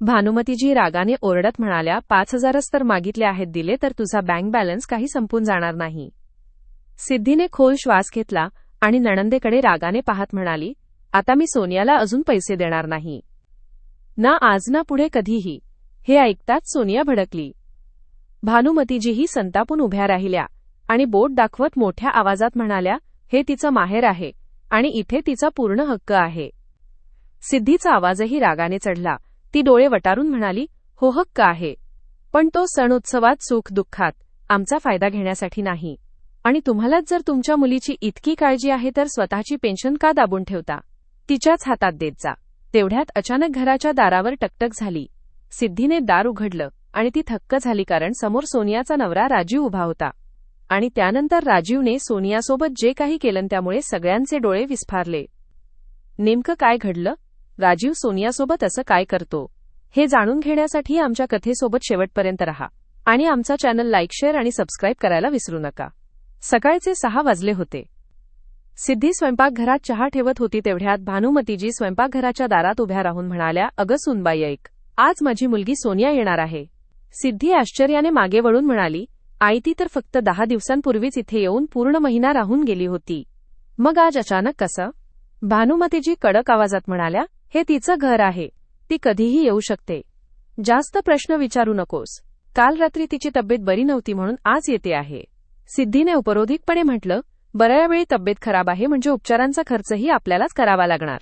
भानुमतीजी रागाने ओरडत म्हणाल्या पाच हजारच तर मागितले आहेत दिले तर तुझा बँक बॅलन्स काही संपून जाणार नाही. सिद्धीने खोल श्वास घेतला आणि नणंदेकडे रागाने पाहत म्हणाली आता मी सोनियाला अजून पैसे देणार नाही. ना आज ना पुढे कधीही. हे ऐकताच सोनिया भडकली. भानुमतीजीही संतापून उभ्या राहिल्या आणि बोट दाखवत मोठ्या आवाजात म्हणाल्या हे तिचं माहेर आहे आणि इथे तिचा पूर्ण हक्क आहे. सिद्धीचा आवाजही रागाने चढला. ती डोळे वटारून म्हणाली हो हक्क आहे. पण तो सण उत्सवात सुख दुःखात आमचा फायदा घेण्यासाठी नाही. आणि तुम्हालाच जर तुमच्या मुलीची इतकी काळजी आहे तर स्वतःची पेन्शन का दाबून ठेवता? तिच्याच हातात देत जा. तेवढ्यात अचानक घराच्या दारावर टकटक झाली. सिद्धीने दार उघडलं आणि ती थक्क झाली कारण समोर सोनियाचा नवरा राजीव उभा होता. आणि त्यानंतर राजीवने सोनियासोबत जे काही केलं त्यामुळे सगळ्यांचे डोळे विस्फारले. नेमकं काय घडलं? राजीव सोनियासोबत असं काय करतो? हे जाणून घेण्यासाठी आमच्या कथेसोबत शेवटपर्यंत रहा आणि आमचा चॅनल लाईक शेअर आणि सबस्क्राईब करायला विसरू नका. सकाळचे सहा वाजले होते. सिद्धी स्वयंपाकघरात चहा ठेवत होती तेवढ्यात भानुमतीजी स्वयंपाकघराच्या दारात उभ्या राहून म्हणाल्या अगं सुनबाई ऐक. आज माझी मुलगी सोनिया येणार आहे. सिद्धी आश्चर्याने मागे वळून म्हणाली आई ती तर फक्त दहा दिवसांपूर्वीच इथे येऊन पूर्ण महिना राहून गेली होती. मग आज अचानक कसं? भानुमतीजी कडक आवाजात म्हणाल्या हे तिचं घर आहे. ती कधीही येऊ शकते. जास्त प्रश्न विचारू नकोस. काल रात्री तिची तब्येत बरी नव्हती म्हणून आज येते आहे. सिद्धीने उपरोधिकपणे म्हटलं बऱ्या वेळी तब्येत खराब आहे म्हणजे उपचारांचा खर्चही आपल्यालाच करावा लागणार.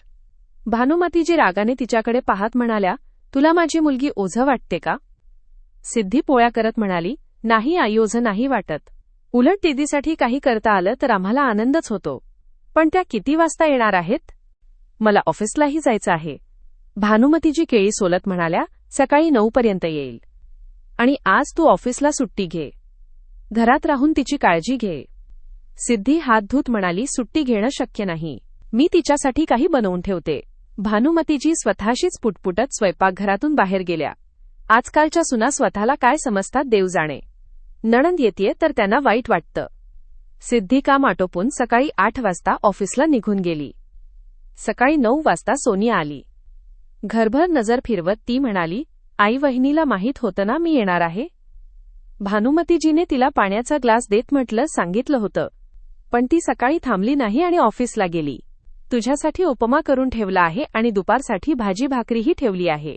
भानुमतीजी रागाने तिच्याकडे पाहत म्हणाल्या तुला माझी मुलगी ओझं वाटते का? सिद्धी पोळ्या करत म्हणाली नाही आई ओझं नाही वाटत. उलट दिदीसाठी काही करता आलं तर आम्हाला आनंदच होतो. पण त्या किती वाजता येणार आहेत? मला ऑफिसलाही जायचं आहे. भानुमतीजी केळी सोलत म्हणाल्या सकाळी नऊपर्यंत येईल. आणि आज तू ऑफिसला सुट्टी घे. घरात राहून तिची काळजी घे. सिद्धी हात धूत म्हणाली सुट्टी घेणं शक्य नाही. मी तिच्यासाठी काही बनवून ठेवते. भानुमतीजी स्वतःशीच पुटपुटत स्वयंपाकघरातून बाहेर गेल्या. आजकालच्या सुना स्वतःला काय समजतात देव जाणे. नणंद येते तर त्यांना वाईट वाटतं. सिद्धी काम आटोपून सकाळी आठ वाजता ऑफिसला निघून गेली. सकाळी नऊ वाजता सोनिया आली. घरभर नजर फिरवत ती म्हणाली आई वहिनीला माहीत होतं ना मी येणार आहे? भानुमतीजीने तिला पाण्याचा ग्लास देत म्हटलं सांगितलं होतं. पण ती सकाळी थांबली नाही आणि ऑफिसला गेली. तुझ्यासाठी उपमा करून ठेवला आहे आणि दुपारसाठी भाजी भाकरीही ठेवली आहे.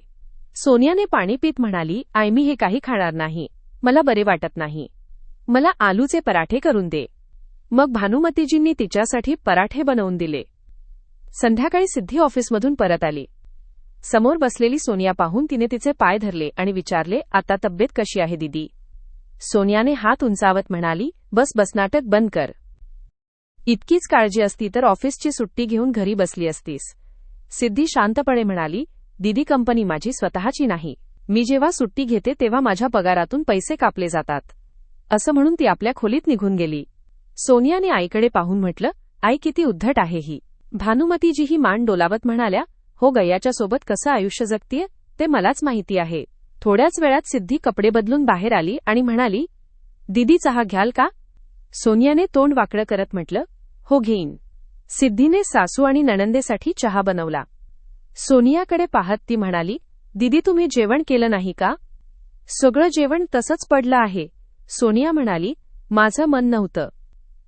सोनियाने पाणी पीत म्हणाली आय मी हे काही खाणार नाही. मला बरे वाटत नाही. मला आलूचे पराठे करून दे. मग भानुमतीजींनी तिच्यासाठी पराठे बनवून दिले. संध्याकाळी सिद्धी ऑफिसमधून परत आली. समोर बसलेली सोनिया पाहून तिने तिचे पाय धरले आणि विचारले आता तब्येत कशी आहे दिदी? सोनियाने हात उंचावत म्हणाली बस बसनाटक बंद कर. इतकीच काळजी असती तर ऑफिसची सुट्टी घेऊन घरी बसली असतीस. सिद्धी शांतपणे म्हणाली दिदी कंपनी माझी स्वतःची नाही. मी जेव्हा सुट्टी घेते तेव्हा माझ्या पगारातून पैसे कापले जातात. असं म्हणून ती आपल्या खोलीत निघून गेली. सोनियाने आईकडे पाहून म्हटलं आई किती उद्धट आहे ही. भानुमतीजीही मान डोलावत म्हणाल्या हो गयाच्या सोबत कसं आयुष्य जगतीये? ते मलाच माहिती आहे. थोड्याच वेळात सिद्धी कपडे बदलून बाहेर आली आणि म्हणाली दिदी चहा घ्याल का? सोनियाने तोंड वाकडं करत म्हटलं हो घेईन. सिद्धीने सासू आणि नणंदेसाठी चहा बनवला. सोनियाकडे पाहत ती म्हणाली दिदी तुम्ही जेवण केलं नाही का? सगळं जेवण तसंच पडलं आहे. सोनिया म्हणाली माझं मन नव्हतं.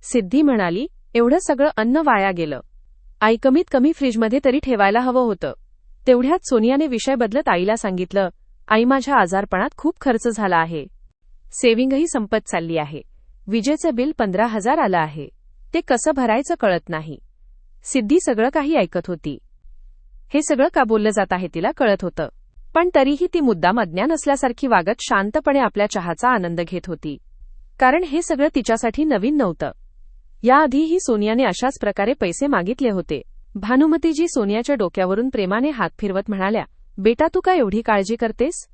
सिद्धी म्हणाली एवढं सगळं अन्न वाया गेलं. आई कमीत कमी फ्रीजमध्ये तरी ठेवायला हवं होतं. तेवढ्यात सोनियाने विषय बदलत आईला सांगितलं आई माझ्या आजारपणात खूप खर्च झाला आहे. सेव्हिंगही संपत चालली आहे. विजेचं बिल पंधरा हजार आलं आहे. ते कसं भरायचं कळत नाही. सिद्धी सगळं काही ऐकत होती. हे सगळं का बोललं जात आहे तिला कळत होतं. पण तरीही ती मुद्दाम अज्ञान असल्यासारखी वागत शांतपणे आपल्या चहाचा आनंद घेत होती. कारण हे सगळं तिच्यासाठी नवीन नव्हतं. याआधीही सोनियाने अशाच प्रकारे पैसे मागितले होते. भानुमतीजी सोनियाच्या डोक्यावरून प्रेमाने हात फिरवत म्हणाल्या बेटा तू का एवढी काळजी करतेस?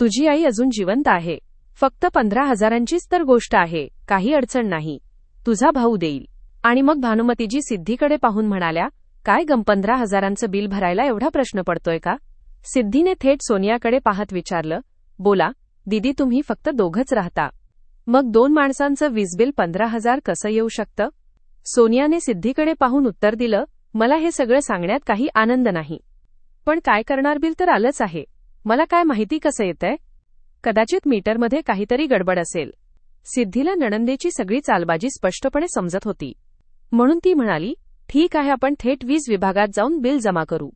तुझी आई अजून जिवंत आहे. फक्त पंधरा हजारांचीच तर गोष्ट आहे. काही अडचण नाही. तुझा भाऊ देईल. आणि मग भानुमतीजी सिद्धीकडे पाहून म्हणाल्या काय गम पंधरा हजारांचं बिल भरायला एवढा प्रश्न पडतोय का? सिद्धीने थेट सोनियाकडे पाहत विचारलं बोला दिदी तुम्ही फक्त दोघच राहता. मग दोन माणसांचं वीज बिल पंधरा हजार कसं येऊ शकतं? सोनियाने सिद्धीकडे पाहून उत्तर दिलं मला हे सगळं सांगण्यात काही आनंद नाही. पण काय करणार बिल तर आलंच आहे. मला काय माहिती कसं येतंय? कदाचित मीटरमध्ये काहीतरी गडबड असेल. सिद्धीला नणंदेची सगळी चालबाजी स्पष्टपणे समजत होती. म्हणून ती म्हणाली ठीक आहे आपण थेट वीज विभागात जाऊन बिल जमा करू.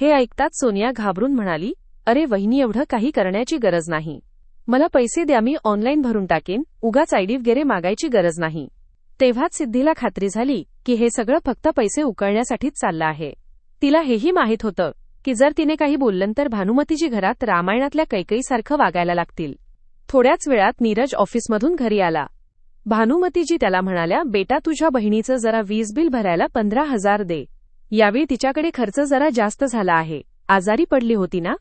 हे ऐकताच सोनिया घाबरून म्हणाली अरे वहिनी एवढं काही करण्याची गरज नाही. मला पैसे द्या मी ऑनलाईन भरून टाकेन उगाच आयडी वगैरे मागायची गरज नाही. तेव्हाच सिद्धीला खात्री झाली की हे सगळं फक्त पैसे उकळण्यासाठीच चाललं आहे. तिला हेही माहीत होतं की जर तिने काही बोललं तर भानुमतीजी घरात रामायणातल्या कैकईसारखं वागायला लागतील. थोड्याच वेळात नीरज ऑफिसमधून घरी आला. भानुमतीजी त्याला म्हणाल्या बेटा तुझ्या बहिणीचं जरा वीज बिल भरायला पंधरा हजार दे. यावेळी तिच्याकडे खर्च जरा जास्त झाला आहे. आजारी पडली होती ना?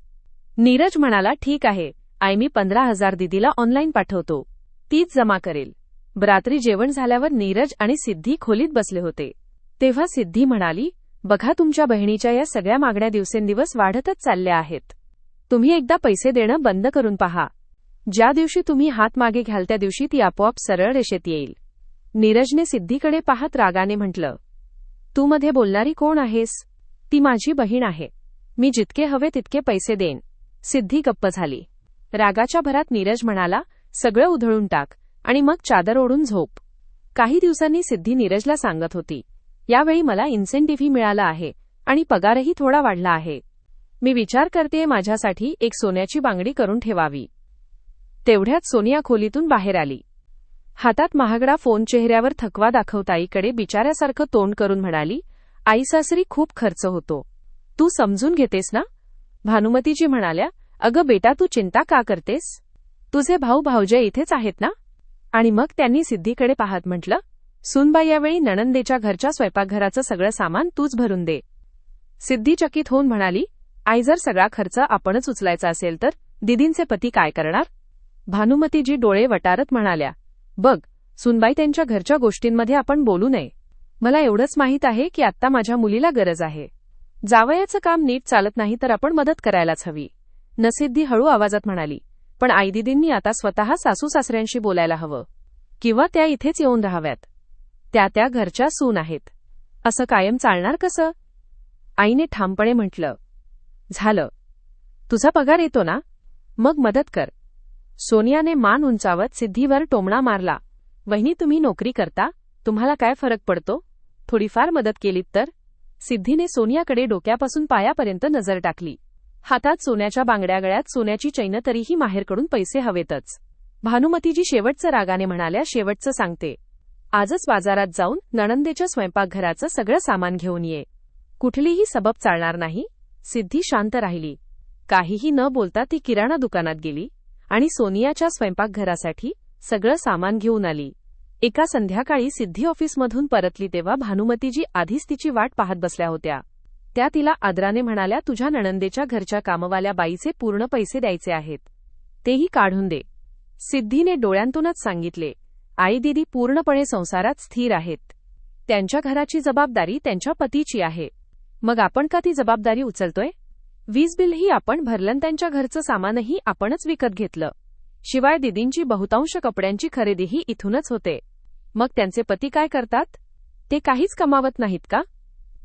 नीरज म्हणाला ठीक आहे. आई मी पंधरा हजार दिदीला ऑनलाईन पाठवतो. तीच जमा करेल. रात्री जेवण झाल्यावर नीरज आणि सिद्धी खोलीत बसले होते. तेव्हा सिद्धी म्हणाली बघा तुमच्या बहिणीच्या या सगळ्या मागण्या दिवसेंदिवस वाढतच चालल्या आहेत. तुम्ही एकदा पैसे देणं बंद करून पहा. ज्या दिवशी तुम्ही हात मागे घ्याल त्या दिवशी ती आपोआप सरळ रेषेत येईल. नीरजने सिद्धीकडे पाहत रागाने म्हटलं तू मध्ये बोलणारी कोण आहेस? ती माझी बहीण आहे. मी जितके हवे तितके पैसे देईन. सिद्धी गप्प झाली. रागाच्या भरात नीरज म्हणाला सगळं उधळून टाक आणि मग चादर ओढून झोप. काही दिवसांनी सिद्धी नीरजला सांगत होती यावेळी मला इन्सेंटिव्हही मिळाला आहे आणि पगारही थोडा वाढला आहे. मी विचार करते माझ्यासाठी एक सोन्याची बांगडी करून ठेवावी. तेवढ्यात सोनिया खोलीतून बाहेर आली. हातात महागडा फोन चेहऱ्यावर थकवा दाखवताईकडे बिचाऱ्यासारखं तोंड करून म्हणाली आई सासरी खूप खर्च होतो. तू समजून घेतेस ना? भानुमतीजी म्हणाल्या अगं बेटा तू चिंता का करतेस? तुझे भाऊ भाऊजे इथेच आहेत ना? आणि मग त्यांनी सिद्धीकडे पाहत म्हटलं सुनबाई यावेळी नणंदेच्या घरच्या स्वयंपाकघराचं सगळं सामान तूच भरून दे. सिद्धी चकित होऊन म्हणाली आई जर सगळा खर्च आपणच उचलायचा असेल तर दिदींचे पती काय करणार? भानुमतीजी डोळे वटारत म्हणाल्या बघ सुनबाई त्यांच्या घरच्या गोष्टींमध्ये आपण बोलू नये. मला एवढंच माहीत आहे की आत्ता माझ्या मुलीला गरज आहे. जावयाचं काम नीट चालत नाही तर आपण मदत करायलाच हवी. नसिद्धी हळू आवाजात म्हणाली पण आई दिदींनी आता स्वतः सासू सासऱ्यांशी बोलायला हवं. किंवा त्या इथेच येऊन राहाव्यात. त्या त्या घरच्या सून आहेत. असं कायम चालणार कसं? आईने ठामपणे म्हटलं झालं. तुझा पगार येतो ना? मग मदत कर. सोनियाने मान उंचावत सिद्धीवर टोमणा मारला वहिनी तुम्ही नोकरी करता? तुम्हाला काय फरक पडतो? थोडीफार मदत केलीत तर? सिद्धीने सोनियाकडे डोक्यापासून पायापर्यंत नजर टाकली. हातात सोन्याच्या बांगड्या गळ्यात सोन्याची चैन तरीही माहेरकडून पैसे हवेतच. भानुमतीजी शेवटचं रागाने म्हणाल्या शेवटचं सांगते. आजच बाजारात जाऊन नणंदेच्या स्वयंपाकघराचं सगळं सामान घेऊन ये. कुठलीही सबब चालणार नाही. सिद्धी शांत राहिली. काहीही न बोलता ती किराणा दुकानात गेली आणि सोनियाच्या स्वयंपाकघरासाठी सगळं सामान घेऊन आली. एका संध्याकाळी सिद्धी ऑफिसमधून परतली तेव्हा भानुमतीजी आधीच तिची वाट पाहत बसल्या होत्या. त्या तिला आदराने म्हणाल्या तुझ्या नणंदेच्या घरच्या कामवाल्या बाईचे पूर्ण पैसे द्यायचे आहेत. तेही काढून दे. सिद्धीने डोळ्यांतूनच सांगितले आई दिदी पूर्णपणे संसारात स्थिर आहेत. त्यांच्या घराची जबाबदारी त्यांच्या पतीची आहे. मग आपण का ती जबाबदारी उचलतोय? वीज बिलही आपण भरलं त्यांच्या घरचं सामानही आपणच विकत घेतलं. शिवाय दिदींची बहुतांश कपड्यांची खरेदीही इथूनच होते. मग त्यांचे पती काय करतात? ते काहीच कमावत नाहीत का?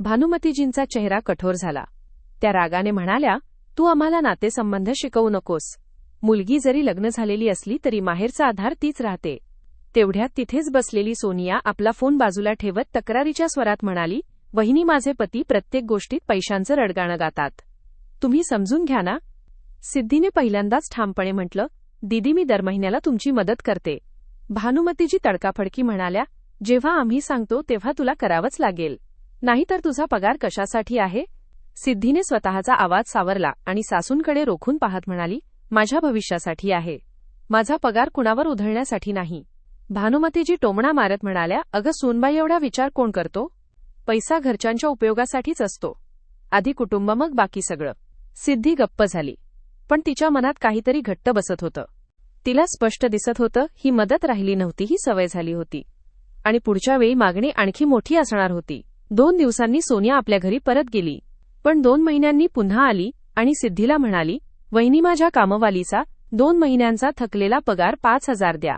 भानुमतीजींचा चेहरा कठोर झाला. त्या रागाने म्हणाल्या तू आम्हाला नातेसंबंध शिकवू नकोस. मुलगी जरी लग्न झालेली असली तरी माहेरचा आधार तीच राहते. तेवढ्यात तिथेच बसलेली सोनिया आपला फोन बाजूला ठेवत तक्रारीच्या स्वरात म्हणाली वहिनी माझे पती प्रत्येक गोष्टीत पैशांचं रडगाणं गातात. तुम्ही समजून घ्या ना. सिद्धीने पहिल्यांदाच ठामपणे म्हटलं दीदी मी दर महिन्याला तुमची मदत करते. भानुमतीजी तडकाफडकी म्हणाल्या जेव्हा आम्ही सांगतो तेव्हा तुला करावंच लागेल. नाहीतर तुझा पगार कशासाठी आहे? सिद्धीने स्वतःचा आवाज सावरला आणि सासूंकडे रोखून पाहत म्हणाली माझ्या भविष्यासाठी आहे. माझा पगार कुणावर उधळण्यासाठी नाही. भानुमतीजी टोमणा मारत म्हणाल्या अगं सोनबाई एवढा विचार कोण करतो? पैसा घरच्यांच्या उपयोगासाठीच असतो. आधी कुटुंब मग बाकी सगळं. सिद्धी गप्प झाली. पण तिच्या मनात काहीतरी घट्ट बसत होतं. तिला स्पष्ट दिसत होतं ही मदत राहिली नव्हती ही सवय झाली होती. आणि पुढच्या वेळी मागणी आणखी मोठी असणार होती. दोन दिवसांनी सोनिया आपल्या घरी परत गेली. पण दोन महिन्यांनी पुन्हा आली आणि सिद्धीला म्हणाली वहिनी माझ्या कामवालीचा दोन महिन्यांचा थकलेला पगार पाच हजार द्या.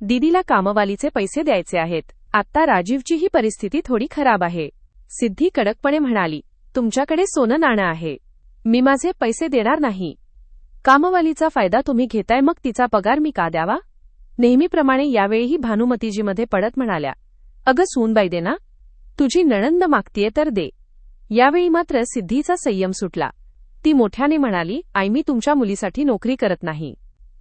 दिदीला कामवालीचे पैसे द्यायचे आहेत. आत्ता राजीवची परिस्थिती थोडी खराब आहे. सिद्धी कडकपणे म्हणाली तुमच्याकडे सोनं नाणं आहे. मी माझे पैसे देणार नाही. कामवालीचा फायदा तुम्ही घेताय मग तिचा पगार मी का द्यावा? नेहमीप्रमाणे यावेळीही भानुमतीजीमध्ये पडत म्हणाल्या अगं सूनबाई देना तुझी नणंद मागतीये तर दे. यावेळी मात्र सिद्धीचा संयम सुटला. ती मोठ्याने म्हणाली आई मी तुमच्या मुलीसाठी नोकरी करत नाही.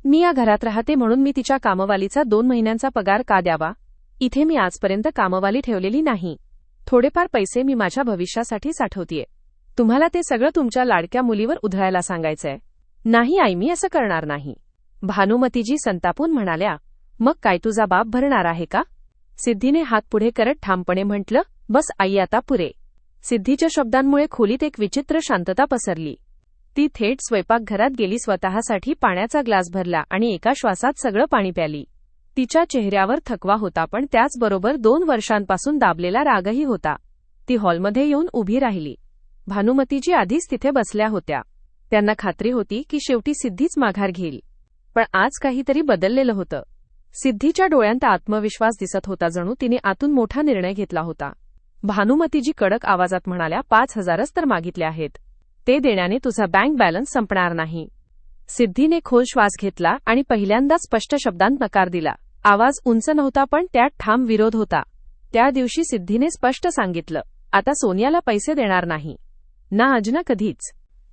मी या घरात राहते म्हणून मी तिच्या कामवालीचा दोन महिन्यांचा पगार का द्यावा? इथे मी आजपर्यंत कामवाली ठेवलेली नाही. थोडेफार पैसे मी माझ्या भविष्यासाठी साठवतीये. तुम्हाला ते सगळं तुमच्या लाडक्या मुलीवर उधळायला सांगायचंय. नाही आई मी असं करणार नाही. भानुमतीजी संतापून म्हणाल्या मग काय तुझा बाप भरणार आहे का? सिद्धीने हात पुढे करत ठामपणे म्हटलं बस आई आता पुरे. सिद्धीच्या शब्दांमुळे खोलीत एक विचित्र शांतता पसरली. ती थेट स्वयंपाकघरात गेली स्वतःसाठी पाण्याचा ग्लास भरला आणि एका श्वासात सगळं पाणी प्याली. तिच्या चेहऱ्यावर थकवा होता पण त्याचबरोबर दोन वर्षांपासून दाबलेला रागही होता. ती हॉलमध्ये येऊन उभी राहिली. भानुमतीजी आधीच तिथे बसल्या होत्या. त्यांना खात्री होती की शेवटी सिद्धीच माघार घेईल. पण आज काहीतरी बदललेलं होतं. सिद्धीच्या डोळ्यांत आत्मविश्वास दिसत होता जणू तिने आतून मोठा निर्णय घेतला होता. भानुमतीजी कडक आवाजात म्हणाल्या पाच हजारच तर मागितले आहेत. ते देण्याने तुझा बँक बॅलन्स संपणार नाही. सिद्धीने खोल श्वास घेतला आणि पहिल्यांदाच स्पष्ट शब्दांत नकार दिला. आवाज उंच नव्हता पण त्यात ठाम विरोध होता. त्या दिवशी सिद्धीने स्पष्ट सांगितलं आता सोनियाला पैसे देणार नाही. ना अजना कधीच.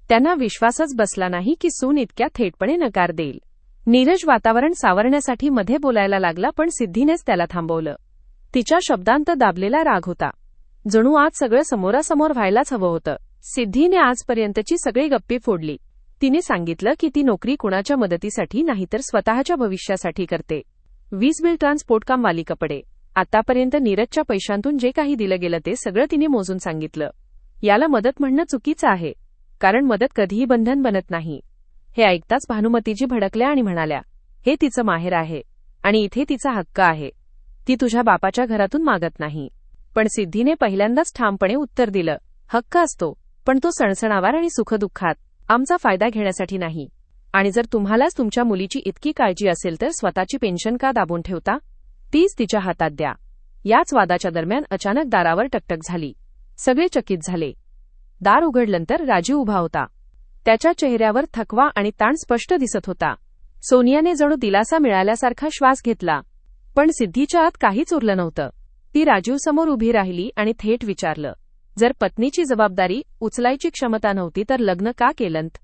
त्यांना विश्वासच बसला नाही की सून इतक्या थेटपणे नकार देईल. नीरज वातावरण सावरण्यासाठी मध्ये बोलायला लागला पण सिद्धीनेच त्याला थांबवलं. तिच्या शब्दांत दाबलेला राग होता. जणू आज सगळं समोरासमोर व्हायलाच हवं होतं. सिद्धीने आजपर्यंतची सगळी गप्पी फोडली. तिने सांगितलं की ती नोकरी कुणाच्या मदतीसाठी नाही तर स्वतःच्या भविष्यासाठी करते. वीज बिल ट्रान्सपोर्ट कामवाली कपडे आतापर्यंत नीरजच्या पैशांतून जे काही दिलं गेलं ते सगळं तिने मोजून सांगितलं. याला मदत म्हणणं चुकीचं आहे. कारण मदत कधीही बंधन बनत नाही. हे ऐकताच भानुमतीजी भडकल्या आणि म्हणाल्या हे तिचं माहेर आहे. आणि इथे तिचा हक्क आहे. ती तुझ्या बापाच्या घरातून मागत नाही. पण सिद्धीने पहिल्यांदाच ठामपणे उत्तर दिलं. हक्क असतो पण तो सणसणावार आणि सुखदुःखात. आमचा फायदा घेण्यासाठी नाही. आणि जर तुम्हालाच तुमच्या मुलीची इतकी काळजी असेल तर स्वतःची पेन्शन का दाबून ठेवता? तीच तिच्या हातात द्या. याच वादाच्या दरम्यान अचानक दारावर टकटक झाली. सगळे चकित झाले. दार उघडल्यानंतर राजीव उभा होता. त्याच्या चेहऱ्यावर थकवा आणि ताण स्पष्ट दिसत होता. सोनियाने जणू दिलासा मिळाल्यासारखा श्वास घेतला. पण सिद्धीच्या आत काहीच उरलं नव्हतं. ती राजीवसमोर उभी राहिली आणि थेट विचारलं जर पत्नीची जबाबदारी उचलायची क्षमता नव्हती तर लग्न का केलंत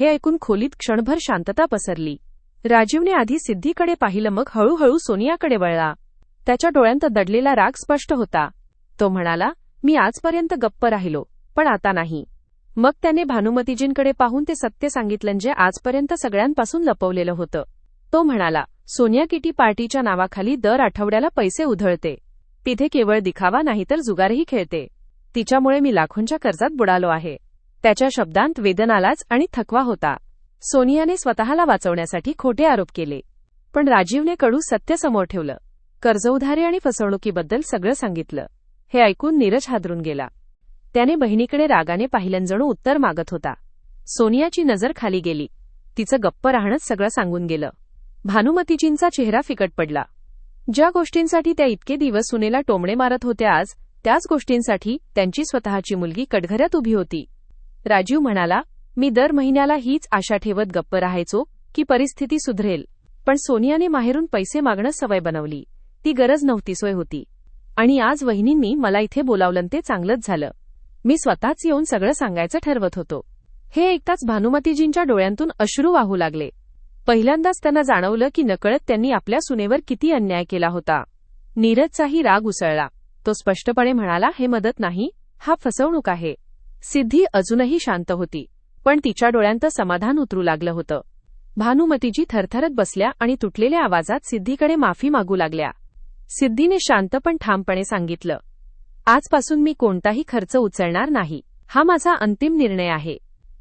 हे ऐकून खोलीत क्षणभर शांतता पसरली. राजीवने आधी सिद्धीकडे पाहिलं मग हळूहळू सोनियाकडे वळला. त्याच्या डोळ्यांत दडलेला राग स्पष्ट होता. तो म्हणाला मी आजपर्यंत गप्प राहिलो पण आता नाही मग त्याने भानुमतीजींकडे पाहून ते सत्य सांगितलं जे आजपर्यंत सगळ्यांपासून लपवलेलं होतं. तो म्हणाला सोनिया किटी पार्टीच्या नावाखाली दर आठवड्याला पैसे उधळते. तिथे केवळ दिखावा नाही तर जुगारही खेळते. तिच्यामुळे मी लाखोंच्या कर्जात बुडालो आहे. त्याच्या शब्दांत वेदनालाच आणि थकवा होता. सोनियाने स्वतःला वाचवण्यासाठी खोटे आरोप केले. पण राजीवने कडू सत्य समोर ठेवलं. कर्जउधारी आणि फसवणुकीबद्दल सगळं सांगितलं. हे ऐकून नीरज हादरून गेला. त्याने बहिणीकडे रागाने पाहिल्यान उत्तर मागत होता. सोनियाची नजर खाली गेली. तिचं गप्प राहणंच सगळं सांगून गेलं. भानुमतीजींचा चेहरा फिकट पडला. ज्या गोष्टींसाठी त्या इतके दिवस सुनेला टोमणे मारत होत्या आज त्याच गोष्टींसाठी त्यांची स्वतःची मुलगी कटघऱ्यात उभी होती. राजीव म्हणाला मी दर महिन्याला हीच आशा ठेवत गप्प राहायचो की परिस्थिती सुधरेल. पण सोनियाने माहेरून पैसे मागणं सवय बनवली. ती गरज नव्हती सोय होती. आणि आज वहिनींनी मला इथे बोलावलं ते चांगलंच झालं. मी स्वतःच येऊन सगळं सांगायचं ठरवत होतो. हे ऐकताच भानुमतीजींच्या डोळ्यांतून अश्रू वाहू लागले. पहिल्यांदाच त्यांना जाणवलं की नकळत त्यांनी आपल्या सुनेवर किती अन्याय केला होता. नीरजचाही राग उसळला. तो स्पष्टपणे म्हणाला हे मदत नाही हा फसवणूक आहे. सिद्धी अजूनही शांत होती पण तिच्या डोळ्यांत समाधान उतरू लागलं होतं. भानुमतीजी थरथरत बसल्या आणि तुटलेल्या आवाजात सिद्धीकडे माफी मागू लागल्या. सिद्धीने शांत पण ठामपणे सांगितलं आजपासून मी कोणताही खर्च उचलणार नाही. हा माझा अंतिम निर्णय आहे.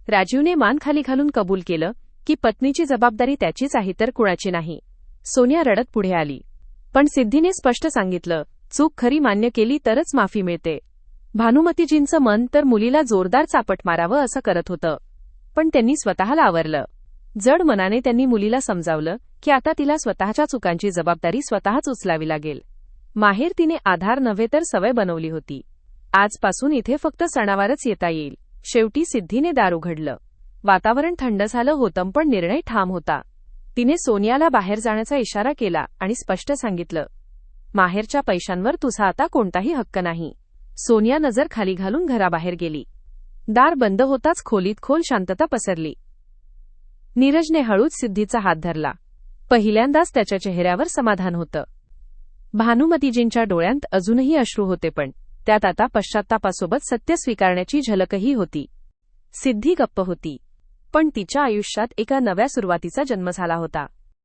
राजीवने मान खाली घालून कबूल केलं की पत्नीची जबाबदारी त्याचीच आहे तर कुणाची नाही. सोनिया रडत पुढे आली. पण सिद्धीने स्पष्ट सांगितलं चूक खरी मान्य केली तरच माफी मिळते. भानुमतीजींचं मन तर मुलीला जोरदार चापट मारावं असं करत होतं. पण त्यांनी स्वतःला आवरलं. जड मनाने त्यांनी मुलीला समजावलं की आता तिला स्वतःच्या चुकांची जबाबदारी स्वतःच उचलावी लागेल. माहेर तिने आधार नव्हे तर सवय बनवली होती. आजपासून इथे फक्त सणावारच येता येईल. शेवटी सिद्धीने दार उघडलं. वातावरण थंड झालं होतं पण निर्णय ठाम होता. तिने सोनियाला बाहेर जाण्याचा इशारा केला आणि स्पष्ट सांगितलं माहेरच्या पैशांवर तुझा आता कोणताही हक्क नाही. सोनिया नजर खाली घालून घराबाहेर गेली. दार बंद होताच खोलीत खोल शांतता पसरली. नीरजने हळूच सिद्धीचा हात धरला. पहिल्यांदाच त्याच्या चेहऱ्यावर समाधान होतं. भानुमतीजींच्या डोळ्यांत अजूनही अश्रू होते पण त्यात आता पश्चात्तापासोबत सत्य स्वीकारण्याची झलकही होती. सिद्धी गप्प होती. पण तिच्या आयुष्यात एका नव्या सुरुवातीचा जन्म झाला होता.